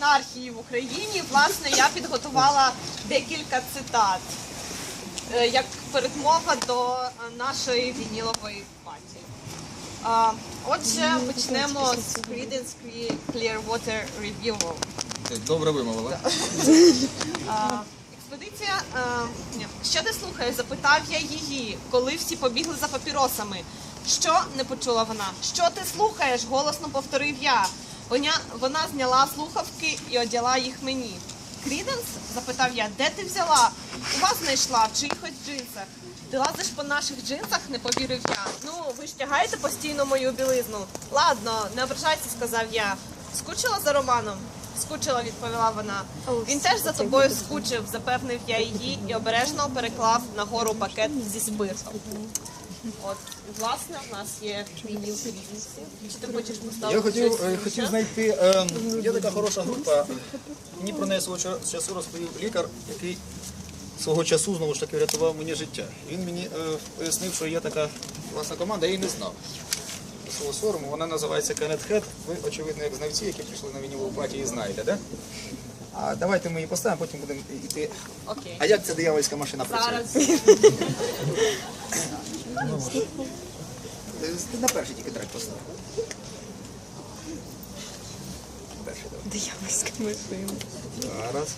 монархії в Україні, власне, я підготувала декілька цитат е, як передмова до е, нашої вінілової паті. Отже, почнемо з Creedence Clearwater Revival. Добре вимовила. Експедиція. Що ти слухаєш? Запитав я її, коли всі побігли за папіросами. Що не почула вона? Що ти слухаєш? голосно повторив я. Вона, вона зняла слухавки і одяла їх мені. Кріденс? запитав я, де ти взяла? У вас знайшла, в чиїхось джинсах. Ти лазиш по наших джинсах, не повірив я. Ну, ви ж тягаєте постійно мою білизну. Ладно, не ображайся, сказав я. Скучила за Романом? Скучила, відповіла вона. Він теж за тобою скучив, запевнив я її і обережно переклав нагору пакет зі спиртом. От, власне, в нас є вініл Кріденсів. Чи ти хочеш поставити? Я хотів, щось е, хотів знайти. е, Є така хороша група. Мені про неї свого ча- часу розповів лікар, який свого часу знову ж таки врятував мені життя. Він мені е, пояснив, що є така класна команда, я її не знав. До свого сорому, вона називається Kenneth Head. Ви, очевидно, як знавці, які прийшли на вінілову паті, її знаєте, да? А давайте ми її поставимо, потім будемо йти. Окей. А як ця диявольська машина працює? Зараз. Ти на перший тільки трек поставив. Перший, давай. Диявольська машина. Зараз.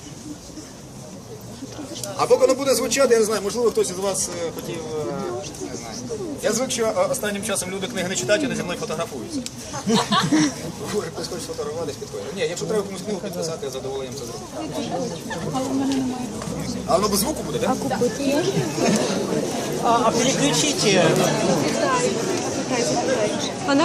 А поки не буде звучати, я не знаю, можливо, хтось із вас е, хотів. е. Я звик, що е, останнім часом люди книги не читають, а не зі мною фотографуються. Говорить, хтось хоче фотографуватись, підходить. Ні, якщо треба комусь книгу підписати, я задоволенням це зроблю. А воно без звуку буде, так? А, а переключите. Вона